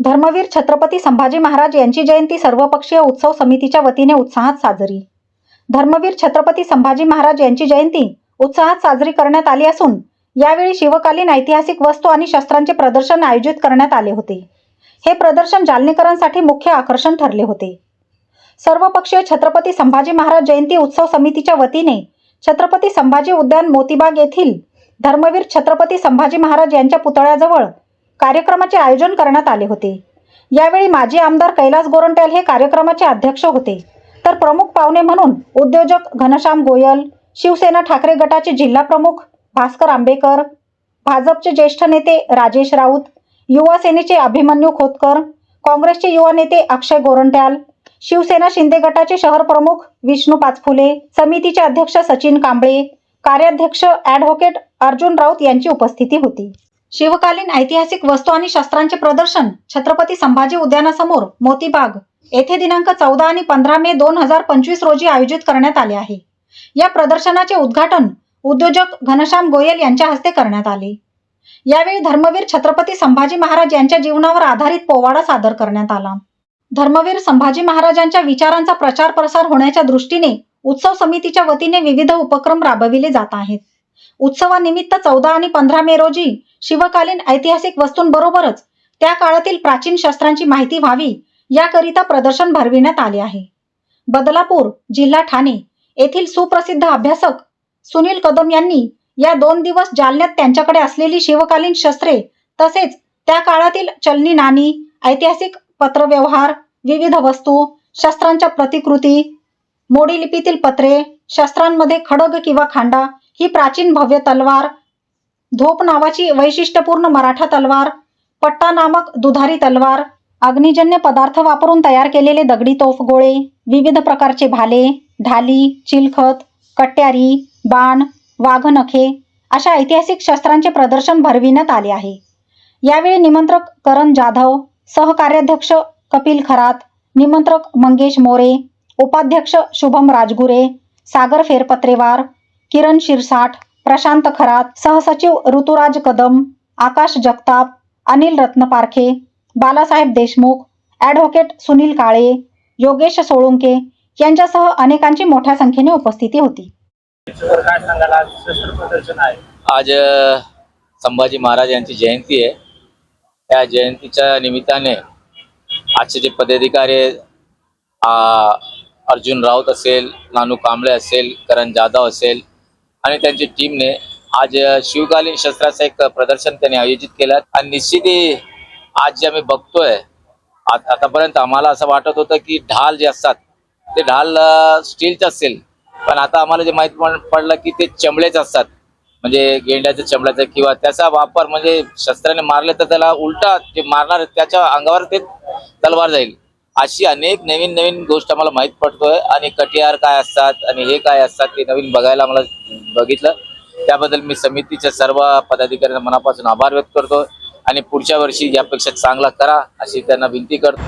धर्मवीर छत्रपती संभाजी महाराज यांची जयंती सर्वपक्षीय उत्सव समितीच्या वतीने उत्साहात साजरी. धर्मवीर छत्रपती संभाजी महाराज यांची जयंती उत्साहात साजरी करण्यात आली असून यावेळी शिवकालीन ऐतिहासिक वस्तू आणि शस्त्रांचे प्रदर्शन आयोजित करण्यात आले होते. हे प्रदर्शन जालनेकरांसाठी मुख्य आकर्षण ठरले होते. सर्वपक्षीय छत्रपती संभाजी महाराज जयंती उत्सव समितीच्या वतीने छत्रपती संभाजी उद्यान मोतीबाग येथील धर्मवीर छत्रपती संभाजी महाराज यांच्या पुतळ्याजवळ कार्यक्रमाचे आयोजन करण्यात आले होते. यावेळी माजी आमदार कैलास गोरंट्याल हे कार्यक्रमाचे अध्यक्ष होते. तर प्रमुख पाहुणे म्हणून उद्योजक घनश्याम गोयल शिवसेना ठाकरे गटाचे जिल्हा प्रमुख भास्कर आंबेकर भाजपचे ज्येष्ठ नेते राजेश राऊत युवा सेनेचे अभिमन्यू खोतकर काँग्रेसचे युवा नेते अक्षय गोरंट्याल शिवसेना शिंदे गटाचे शहर प्रमुख विष्णू पाचफुले समितीचे अध्यक्ष सचिन कांबळे कार्याध्यक्ष ॲडव्होकेट अर्जुन राऊत यांची उपस्थिती होती. शिवकालीन ऐतिहासिक वस्तू आणि शस्त्रांचे प्रदर्शन छत्रपती संभाजी उद्यानासमोर मोतीबाग येथे दिनांक चौदा आणि पंधरा मे दोन हजार पंचवीस रोजी आयोजित करण्यात आले आहे. या प्रदर्शनाचे उद्घाटन उद्योजक घनश्याम गोयल यांच्या हस्ते करण्यात आले. यावेळी धर्मवीर छत्रपती संभाजी महाराज यांच्या जीवनावर आधारित पोवाडा सादर करण्यात आला. धर्मवीर संभाजी महाराजांच्या विचारांचा प्रचार प्रसार होण्याच्या दृष्टीने उत्सव समितीच्या वतीने विविध उपक्रम राबविले जात आहेत. उत्सवानिमित्त चौदा आणि पंधरा मे रोजी शिवकालीन ऐतिहासिक वस्तूंबरोबरच त्या काळातील प्राचीन शस्त्रांची माहिती व्हावी याकरिता प्रदर्शन भरविण्यात आले आहे. बदलापूर जिल्हा ठाणे येथील सुप्रसिद्ध अभ्यासक सुनील कदम यांनी या दोन दिवस जालन्यात त्यांच्याकडे असलेली शिवकालीन शस्त्रे तसेच त्या काळातील चलनी नाणी ऐतिहासिक पत्रव्यवहार विविध वस्तू शस्त्रांच्या प्रतिकृती मोडी लिपीतील पत्रे शस्त्रांमध्ये खडग किंवा खांडा ही प्राचीन भव्य तलवार धोप नावाची वैशिष्ट्यपूर्ण मराठा तलवार पट्टा नामक दुधारी तलवार अग्निजन्य पदार्थ वापरून तयार केलेले दगडी तोफ गोळे विविध प्रकारचे भाले ढाली चिलखत कट्यारी बाण वाघनखे अशा ऐतिहासिक शस्त्रांचे प्रदर्शन भरविण्यात आले आहे. यावेळी निमंत्रक करण जाधव सहकार्याध्यक्ष कपिल खरात निमंत्रक मंगेश मोरे उपाध्यक्ष शुभम राजगुरे सागर फेरपत्रेवार किरण शिरसाठ प्रशांत खरात सहसचिव ऋतुराज कदम आकाश जगताप अनिल रत्नपारखे बालासाहेब देशमुख ॲडव्होकेट सुनील काळे योगेश सोळुंके यांच्यासह अनेकांची मोठ्या संख्येने उपस्थिती होती. आज संभाजी महाराज यांची जयंती आहे. त्या जयंतीच्या निमित्ताने आजचे जे पदाधिकारी अर्जुन राऊत असेल नानू कांबळे असेल करण जाधव असेल आणि त्यांची टीमने आज शिवकालीन शस्त्राचं एक प्रदर्शन त्यांनी आयोजित केलं आणि निश्चितही आज जे आम्ही बघतोय आतापर्यंत आम्हाला असं वाटत होतं की ढाल जे असतात ते ढाल स्टीलचे असेल पण आता आम्हाला जे माहीत पडलं की ते चमड्याचे असतात. म्हणजे गेंड्याच्या चमड्याचं किंवा त्याचा वापर म्हणजे शस्त्राने मारले तर त्याला उलटा जे मारणार त्याच्या अंगावर ते तलवार जाईल. अशी अनेक नवीन नवीन गोष्ट आम्हाला माहीत पडतोय. आणि कटियार काय असतात आणि हे काय असतात ते नवीन बघायला मला बघितलं. त्याबद्दल मी समितीच्या सर्व पदाधिकाऱ्यांना मनापासून आभार व्यक्त करतो आणि पुढच्या वर्षी यापेक्षा चांगला करा अशी त्यांना विनंती करतो.